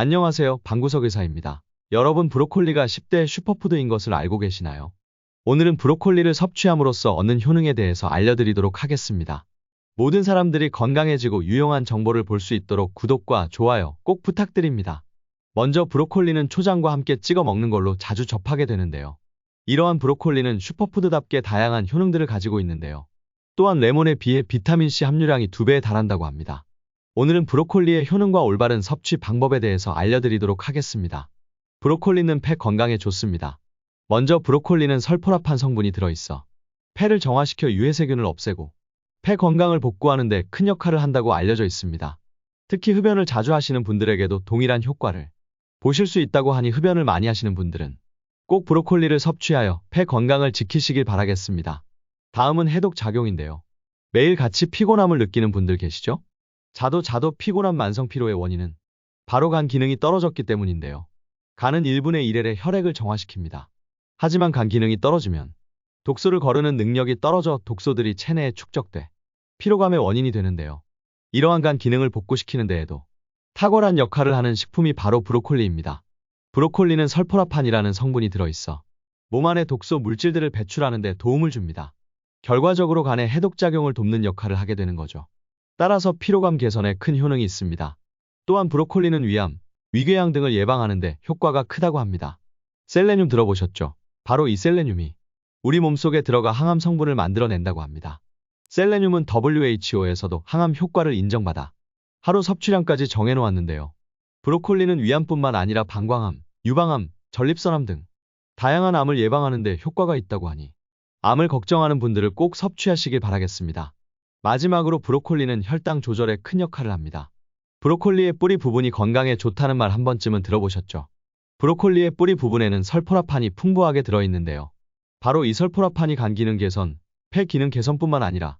안녕하세요. 방구석 의사입니다. 여러분 브로콜리가 10대 슈퍼푸드인 것을 알고 계시나요? 오늘은 브로콜리를 섭취함으로써 얻는 효능에 대해서 알려드리도록 하겠습니다. 모든 사람들이 건강해지고 유용한 정보를 볼 수 있도록 구독과 좋아요 꼭 부탁드립니다. 먼저 브로콜리는 초장과 함께 찍어 먹는 걸로 자주 접하게 되는데요. 이러한 브로콜리는 슈퍼푸드답게 다양한 효능들을 가지고 있는데요. 또한 레몬에 비해 비타민C 함유량이 2배에 달한다고 합니다. 오늘은 브로콜리의 효능과 올바른 섭취 방법에 대해서 알려드리도록 하겠습니다. 브로콜리는 폐 건강에 좋습니다. 먼저 브로콜리는 설포라판 성분이 들어있어 폐를 정화시켜 유해세균을 없애고 폐 건강을 복구하는 데 큰 역할을 한다고 알려져 있습니다. 특히 흡연을 자주 하시는 분들에게도 동일한 효과를 보실 수 있다고 하니 흡연을 많이 하시는 분들은 꼭 브로콜리를 섭취하여 폐 건강을 지키시길 바라겠습니다. 다음은 해독 작용인데요. 매일 같이 피곤함을 느끼는 분들 계시죠? 자도 자도 피곤한 만성 피로의 원인은 바로 간 기능이 떨어졌기 때문인데요. 간은 1분의 1의 혈액을 정화시킵니다. 하지만 간 기능이 떨어지면 독소를 거르는 능력이 떨어져 독소들이 체내에 축적돼 피로감의 원인이 되는데요. 이러한 간 기능을 복구시키는 데에도 탁월한 역할을 하는 식품이 바로 브로콜리입니다. 브로콜리는 설포라판이라는 성분이 들어있어 몸 안의 독소 물질들을 배출하는 데 도움을 줍니다. 결과적으로 간의 해독작용을 돕는 역할을 하게 되는 거죠. 따라서 피로감 개선에 큰 효능이 있습니다. 또한 브로콜리는 위암, 위궤양 등을 예방하는 데 효과가 크다고 합니다. 셀레늄 들어보셨죠? 바로 이 셀레늄이 우리 몸속에 들어가 항암 성분을 만들어낸다고 합니다. 셀레늄은 WHO에서도 항암 효과를 인정받아 하루 섭취량까지 정해놓았는데요. 브로콜리는 위암뿐만 아니라 방광암, 유방암, 전립선암 등 다양한 암을 예방하는 데 효과가 있다고 하니 암을 걱정하는 분들을 꼭 섭취하시길 바라겠습니다. 마지막으로 브로콜리는 혈당 조절에 큰 역할을 합니다. 브로콜리의 뿌리 부분이 건강에 좋다는 말 한 번쯤은 들어보셨죠? 브로콜리의 뿌리 부분에는 설포라판이 풍부하게 들어있는데요. 바로 이 설포라판이 간 기능 개선, 폐 기능 개선뿐만 아니라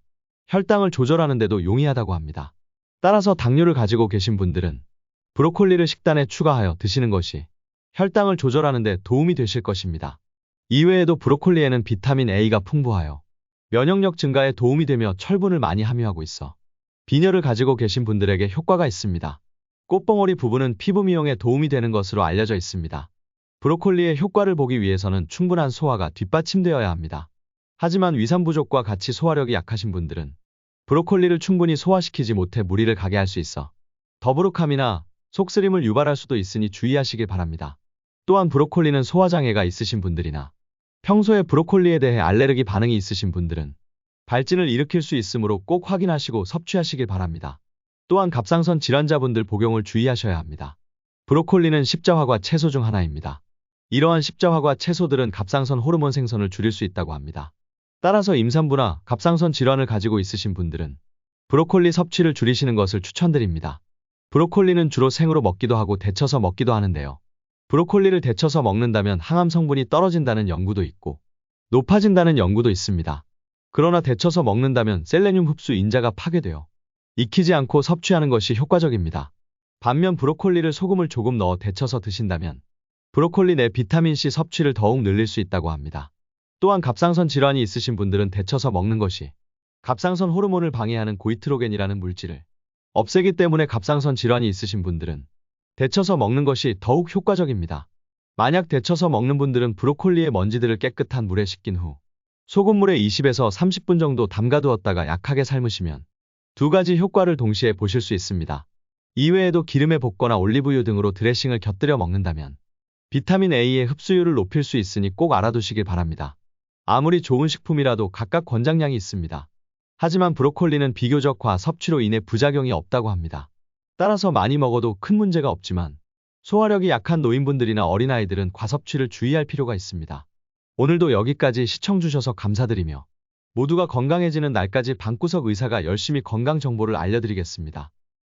혈당을 조절하는 데도 용이하다고 합니다. 따라서 당뇨를 가지고 계신 분들은 브로콜리를 식단에 추가하여 드시는 것이 혈당을 조절하는 데 도움이 되실 것입니다. 이외에도 브로콜리에는 비타민 A가 풍부하여 면역력 증가에 도움이 되며 철분을 많이 함유하고 있어 빈혈을 가지고 계신 분들에게 효과가 있습니다. 꽃봉오리 부분은 피부 미용에 도움이 되는 것으로 알려져 있습니다. 브로콜리의 효과를 보기 위해서는 충분한 소화가 뒷받침되어야 합니다. 하지만 위산 부족과 같이 소화력이 약하신 분들은 브로콜리를 충분히 소화시키지 못해 무리를 가게 할 수 있어 더부룩함이나 속쓰림을 유발할 수도 있으니 주의하시길 바랍니다. 또한 브로콜리는 소화장애가 있으신 분들이나 평소에 브로콜리에 대해 알레르기 반응이 있으신 분들은 발진을 일으킬 수 있으므로 꼭 확인하시고 섭취하시길 바랍니다. 또한 갑상선 질환자분들 복용을 주의하셔야 합니다. 브로콜리는 십자화과 채소 중 하나입니다. 이러한 십자화과 채소들은 갑상선 호르몬 생성을 줄일 수 있다고 합니다. 따라서 임산부나 갑상선 질환을 가지고 있으신 분들은 브로콜리 섭취를 줄이시는 것을 추천드립니다. 브로콜리는 주로 생으로 먹기도 하고 데쳐서 먹기도 하는데요. 브로콜리를 데쳐서 먹는다면 항암 성분이 떨어진다는 연구도 있고 높아진다는 연구도 있습니다. 그러나 데쳐서 먹는다면 셀레늄 흡수 인자가 파괴되어 익히지 않고 섭취하는 것이 효과적입니다. 반면 브로콜리를 소금을 조금 넣어 데쳐서 드신다면 브로콜리 내 비타민C 섭취를 더욱 늘릴 수 있다고 합니다. 또한 갑상선 질환이 있으신 분들은 데쳐서 먹는 것이 갑상선 호르몬을 방해하는 고이트로겐이라는 물질을 없애기 때문에 갑상선 질환이 있으신 분들은 데쳐서 먹는 것이 더욱 효과적입니다. 만약 데쳐서 먹는 분들은 브로콜리의 먼지들을 깨끗한 물에 씻긴 후 소금물에 20에서 30분 정도 담가두었다가 약하게 삶으시면 두 가지 효과를 동시에 보실 수 있습니다. 이외에도 기름에 볶거나 올리브유 등으로 드레싱을 곁들여 먹는다면 비타민 A의 흡수율을 높일 수 있으니 꼭 알아두시길 바랍니다. 아무리 좋은 식품이라도 각각 권장량이 있습니다. 하지만 브로콜리는 비교적 과 섭취로 인해 부작용이 없다고 합니다. 따라서 많이 먹어도 큰 문제가 없지만 소화력이 약한 노인분들이나 어린아이들은 과섭취를 주의할 필요가 있습니다. 오늘도 여기까지 시청주셔서 감사드리며 모두가 건강해지는 날까지 방구석 의사가 열심히 건강 정보를 알려드리겠습니다.